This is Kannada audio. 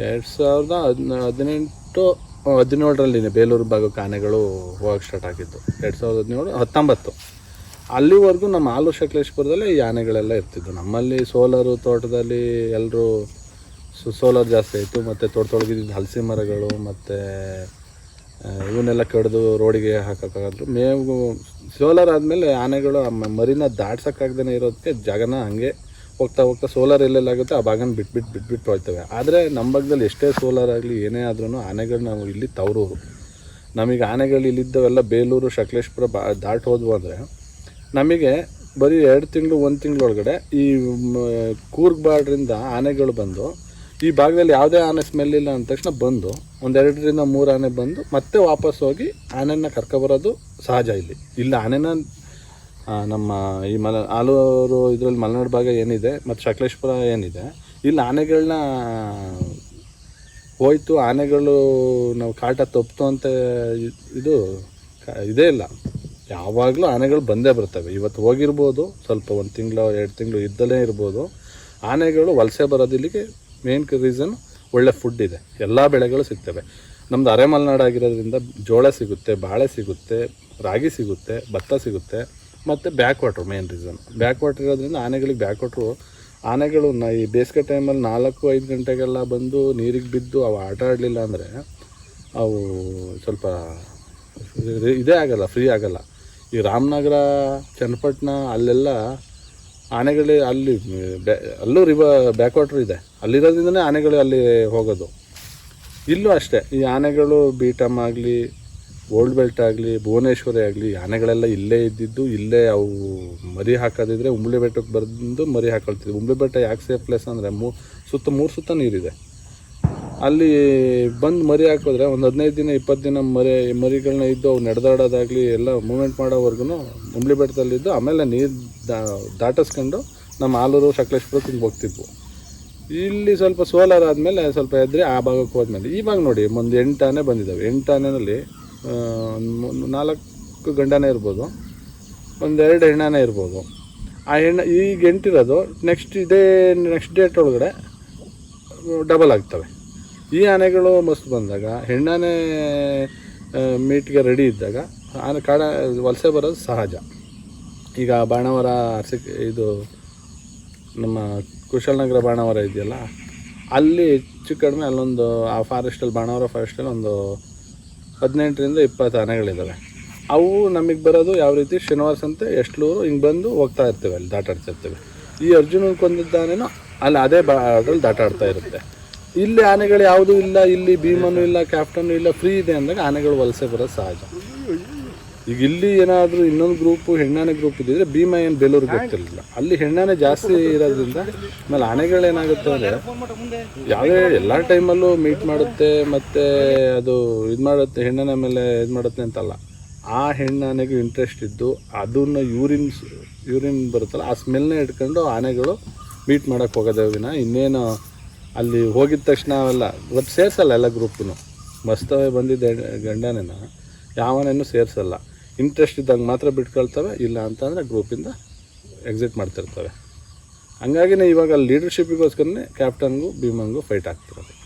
ಎರಡು ಸಾವಿರದ ಹದಿನ, ಹದಿನೆಂಟು ಹದಿನೇಳರಲ್ಲಿ ಬೇಲೂರು ಭಾಗಕ್ಕೆ ಆನೆಗಳು ಹೋಗಕ್ಕೆ ಸ್ಟಾರ್ಟ್ ಆಗಿದ್ದು. ಎರಡು ಸಾವಿರದ ಹದಿನೇಳು, ಹತ್ತೊಂಬತ್ತು. ಅಲ್ಲಿವರೆಗೂ ನಮ್ಮ ಹಾಲು ಶಕ್ಲೇಶ್ಪುರದಲ್ಲೇ ಈ ಆನೆಗಳೆಲ್ಲ ನಮ್ಮಲ್ಲಿ ಸೋಲಾರು ತೋಟದಲ್ಲಿ ಎಲ್ಲರೂ ಸೋಲಾರ್ ಜಾಸ್ತಿ ಆಯಿತು. ಮತ್ತು ತೋಟದೊಳಗಿದ್ದ ಹಲಸಿ ಮರಗಳು, ಮತ್ತು ಇವನ್ನೆಲ್ಲ ಕಡಿದು ರೋಡಿಗೆ ಹಾಕೋಕ್ಕಾಗಲ್ಲ ಮೇವು, ಸೋಲಾರ್ ಆದಮೇಲೆ ಆನೆಗಳು ಮರಿನ ದಾಟ್ಸೋಕ್ಕಾಗ್ದೇ ಇರೋದಕ್ಕೆ ಜಾಗನ ಹಂಗೆ ಹೋಗ್ತಾ ಹೋಗ್ತಾ ಸೋಲಾರ್ ಎಲ್ಲೆಲ್ಲಾಗುತ್ತೆ ಆ ಭಾಗನ ಬಿಟ್ಬಿಟ್ಟು ಬಿಟ್ಬಿಟ್ಟು ಹೋಗ್ತವೆ. ಆದರೆ ನಮ್ಮ ಭಾಗದಲ್ಲಿ ಎಷ್ಟೇ ಸೋಲಾರ್ ಆಗಲಿ, ಏನೇ ಆದ್ರೂ ಆನೆಗಳು ನಾವು ಇಲ್ಲಿ ತವರೂರು. ನಮಗೆ ಆನೆಗಳು ಇಲ್ಲಿದ್ದವೆಲ್ಲ ಬೇಲೂರು ಸಕಲೇಶ್ಪುರ ಬಾ, ದಾಟ್ ಹೋದ್ವು ಅಂದರೆ, ನಮಗೆ ಬರೀ ಎರಡು ತಿಂಗಳು, ಒಂದು ತಿಂಗಳೊಳಗಡೆ ಈ ಕೂರ್ಗ್ ಬಾರ್ಡ್ರಿಂದ ಆನೆಗಳು ಬಂದು, ಈ ಭಾಗದಲ್ಲಿ ಯಾವುದೇ ಆನೆ ಸ್ಮೆಲ್ ಇಲ್ಲ ಅಂದ ತಕ್ಷಣ ಬಂದು ಒಂದೆರಡರಿಂದ ಮೂರು ಆನೆ ಬಂದು ಮತ್ತೆ ವಾಪಸ್ ಹೋಗಿ ಆನೆನ ಕರ್ಕೊಬರೋದು ಸಹಜ ಇಲ್ಲಿ. ಇಲ್ಲ, ಆನೆನ ನಮ್ಮ ಈ ಮಲ ಆಲೂರು ಇದರಲ್ಲಿ ಮಲೆನಾಡು ಭಾಗ ಏನಿದೆ ಮತ್ತು ಸಕಲೇಶ್ಪುರ ಏನಿದೆ, ಇಲ್ಲಿ ಆನೆಗಳನ್ನ ಹೋಯ್ತು, ಆನೆಗಳು ನಾವು ಕಾಟ ತಪ್ಪಿತು ಅಂತ ಇದು ಇದೇ ಇಲ್ಲ. ಯಾವಾಗಲೂ ಆನೆಗಳು ಬಂದೇ ಬರ್ತವೆ. ಇವತ್ತು ಹೋಗಿರ್ಬೋದು, ಸ್ವಲ್ಪ ಒಂದು ತಿಂಗಳು, ಎರಡು ತಿಂಗಳು ಇದ್ದಲೇ ಇರ್ಬೋದು. ಆನೆಗಳು ವಲಸೆ ಬರೋದು ಇಲ್ಲಿಗೆ ಮೇನ್ ರೀಸನ್ ಒಳ್ಳೆ ಫುಡ್ ಇದೆ. ಎಲ್ಲ ಬೆಳೆಗಳು ಸಿಗ್ತವೆ. ನಮ್ದು ಅರೆ ಮಲೆನಾಡಾಗಿರೋದ್ರಿಂದ ಜೋಳ ಸಿಗುತ್ತೆ, ಬಾಳೆ ಸಿಗುತ್ತೆ, ರಾಗಿ ಸಿಗುತ್ತೆ, ಭತ್ತ ಸಿಗುತ್ತೆ. ಮತ್ತು backwater main reason backwater ಇರೋದ್ರಿಂದ ಆನೆಗಳಿಗೆ ಬ್ಯಾಕ್ ವಾಟ್ರು ಆನೆಗಳು ನ, ಈ ಬೇಸಿಗೆ ಟೈಮಲ್ಲಿ ನಾಲ್ಕು, ಐದು ಗಂಟೆಗೆಲ್ಲ ಬಂದು ನೀರಿಗೆ ಬಿದ್ದು ಅವು ಆಟ ಆಡಲಿಲ್ಲ ಅಂದರೆ ಅವು ಸ್ವಲ್ಪ ಇದೇ ಆಗಲ್ಲ ಫ್ರೀ ಆಗಲ್ಲ. ಈ ರಾಮನಗರ, ಚನ್ನಪಟ್ಟಣ ಅಲ್ಲೆಲ್ಲ ಆನೆಗಳೇ ಅಲ್ಲಿ ಬ್ಯಾ ಅಲ್ಲೂ ರಿವ ಬ್ಯಾಕ್ ವಾಟ್ರ್ ಇದೆ. ಅಲ್ಲಿರೋದ್ರಿಂದನೇ ಆನೆಗಳು ಅಲ್ಲಿ ಹೋಗೋದು. ಇಲ್ಲೂ ಅಷ್ಟೇ, ಈ ಆನೆಗಳು ಬೀಟಮ್ ಆಗಲಿ ಓಲ್ಡ್ ಬೆಲ್ಟ್ ಆಗಲಿ ಭುವನೇಶ್ವರಿ ಆಗಲಿ ಆನೆಗಳೆಲ್ಲ ಇಲ್ಲೇ ಇದ್ದಿದ್ದು ಇಲ್ಲೇ ಅವು ಮರಿ ಹಾಕೋದಿದ್ರೆ ಉಂಬ್ಳಿ ಬೆಟ್ಟಕ್ಕೆ ಬಂದು ಮರಿ ಹಾಕೊಳ್ತಿದ್ವಿ. ಉಂಬಳಿ ಬೆಟ್ಟ ಯಾಕೆ ಸೇಫ್ ಪ್ಲೇಸ್ ಅಂದರೆ ಮೂ ಸುತ್ತ ಮೂರು ಸುತ್ತ ನೀರಿದೆ. ಅಲ್ಲಿ ಬಂದು ಮರಿ ಹಾಕಿದ್ರೆ ಒಂದು ಹದಿನೈದು ದಿನ ಇಪ್ಪತ್ತು ದಿನ ಮರಿ ಮರಿಗಳನ್ನ ಇದ್ದು ಅವು ನಡೆದಾಡೋದಾಗಲಿ ಎಲ್ಲ ಮೂಮೆಂಟ್ ಮಾಡೋವರೆಗೂ ಉಂಬ್ಳಿ ಬೆಟ್ಟದಲ್ಲಿದ್ದು ಆಮೇಲೆ ನೀರು ದಾಟಿಸ್ಕೊಂಡು ನಮ್ಮ ಆಲೂರು ಸಕಲೇಶ್ಪುರಕ್ಕೆ ಹಿಂಗೆ ಹೋಗ್ತಿದ್ವು. ಇಲ್ಲಿ ಸ್ವಲ್ಪ ಸೋಲಾರ್ ಆದಮೇಲೆ ಸ್ವಲ್ಪ ಎದ್ರೆ ಆ ಭಾಗಕ್ಕೆ ಹೋದ್ಮೇಲೆ ಭಾಗ ನೋಡಿ ಒಂದು ಎಂಟು ಆನೆ ಬಂದಿದ್ದಾವೆ ಎಂಟು ಆನೆನಲ್ಲಿ ಆ, ಒಂದು ನಾಲ್ಕು ಗಂಡನೇ ಇರ್ಬೋದು, ಒಂದೆರಡು ಹೆಣ್ಣನೇ ಇರ್ಬೋದು. ಆ ಹೆಣ್ಣು ಈಗ ಎಂಟಿರೋದು ನೆಕ್ಸ್ಟ್ ಇದೇ ನೆಕ್ಸ್ಟ್ ಡೇಟ್ ಒಳಗಡೆ ಡಬಲ್ ಆಗ್ತವೆ. ಈ ಆನೆಗಳು ಮಸ್ತ್ ಬಂದಾಗ, ಹೆಣ್ಣಾನೆ ಮೀಟ್ಗೆ ರೆಡಿ ಇದ್ದಾಗ, ಆನೆ ಕಾಡ, ವಲಸೆ ಬರೋದು ಸಹಜ. ಈಗ ಬಾಣವರ ಇದು ನಮ್ಮ ಕುಶಲನಗರ ಬಾಣವರ ಇದೆಯಲ್ಲ, ಅಲ್ಲಿ ಹೆಚ್ಚು ಕಡಿಮೆ ಅಲ್ಲೊಂದು, ಆ ಫಾರೆಸ್ಟಲ್ಲಿ ಬಾಣವರ ಫಾರೆಸ್ಟಲ್ಲಿ ಒಂದು ಹದಿನೆಂಟರಿಂದ ಇಪ್ಪತ್ತು ಆನೆಗಳಿದ್ದಾವೆ ಅವು ನಮಗೆ ಬರೋದು ಯಾವ ರೀತಿ ಶ್ರೀನಿವಾಸ ಸಂತೆ ಎಷ್ಟಲೂರು ಹಿಂಗೆ ಬಂದು ಹೋಗ್ತಾ ಇರ್ತೇವೆ, ಅಲ್ಲಿ ದಾಟಾಡ್ತಿರ್ತೇವೆ. ಈ ಅರ್ಜುನನ್ ಕೊಂದಿದ್ದಾನೇನೋ ಅಲ್ಲಿ ಅದೇ ಬಾರ್ಡ್ರಲ್ಲಿ ದಾಟಾಡ್ತಾ ಇರುತ್ತೆ. ಇಲ್ಲಿ ಆನೆಗಳು ಯಾವುದೂ ಇಲ್ಲ, ಇಲ್ಲಿ ಭೀಮನು ಇಲ್ಲ, ಕ್ಯಾಪ್ಟನ್ನು ಇಲ್ಲ ಫ್ರೀ ಇದೆ ಅಂದಾಗ ಆನೆಗಳು ವಲಸೆ ಬರೋದು ಸಹಜ. ಈಗ ಇಲ್ಲಿ ಏನಾದರೂ ಇನ್ನೊಂದು ಗ್ರೂಪ್ ಹೆಣ್ಣಾನೆ ಗ್ರೂಪ್ ಇದ್ದಿದ್ರೆ ಭೀಮ ಏನು ಬೇಲೂರಿಗೆ ಗೊತ್ತಿರಲಿಲ್ಲ ಅಲ್ಲಿ ಹೆಣ್ಣಾನೆ ಜಾಸ್ತಿ ಇರೋದ್ರಿಂದ ಆಮೇಲೆ ಆನೆಗಳೇನಾಗುತ್ತೆ ಅಂದರೆ ಯಾವುದೇ ಎಲ್ಲ ಟೈಮಲ್ಲೂ ಮೀಟ್ ಮಾಡುತ್ತೆ ಮತ್ತು ಅದು ಇದು ಮಾಡುತ್ತೆ, ಹೆಣ್ಣಾನೆ ಮೇಲೆ ಇದು ಮಾಡುತ್ತೆ ಅಂತಲ್ಲ. ಆ ಹೆಣ್ಣಾನೆಗೂ ಇಂಟ್ರೆಸ್ಟ್ ಇದ್ದು ಅದನ್ನು ಯೂರಿನ್ ಯೂರಿನ್ ಬರುತ್ತಲ್ಲ, ಆ ಸ್ಮೆಲ್ನ ಇಟ್ಕೊಂಡು ಆನೆಗಳು ಮೀಟ್ ಮಾಡೋಕ್ಕೆ ಹೋಗೋದೇ ದಿನ ಇನ್ನೇನು ಅಲ್ಲಿ ಹೋಗಿದ ತಕ್ಷಣ ಅವೆಲ್ಲ ಇವತ್ತು ಸೇರಿಸಲ್ಲ ಎಲ್ಲ ಗ್ರೂಪ್ನು ಮಸ್ತವೇ ಬಂದಿದ್ದ ಗಂಡನೇನ ಯಾವನೇನು ಸೇರಿಸಲ್ಲ. ಇಂಟ್ರೆಸ್ಟ್ ಇದ್ದಂಗೆ ಮಾತ್ರ ಬಿಟ್ಕೊಳ್ತವೆ, ಇಲ್ಲ ಅಂತಂದರೆ ಗ್ರೂಪಿಂದ ಎಕ್ಸಿಟ್ ಮಾಡ್ತಿರ್ತವೆ. ಹಂಗಾಗಿನೇ ಇವಾಗ ಲೀಡರ್ಶಿಪ್ಪಿಗೋಸ್ಕರನೇ ಕ್ಯಾಪ್ಟನ್ಗೂ ಭೀಮಂಗೂ ಫೈಟ್ ಆಗ್ತಿರೋದು.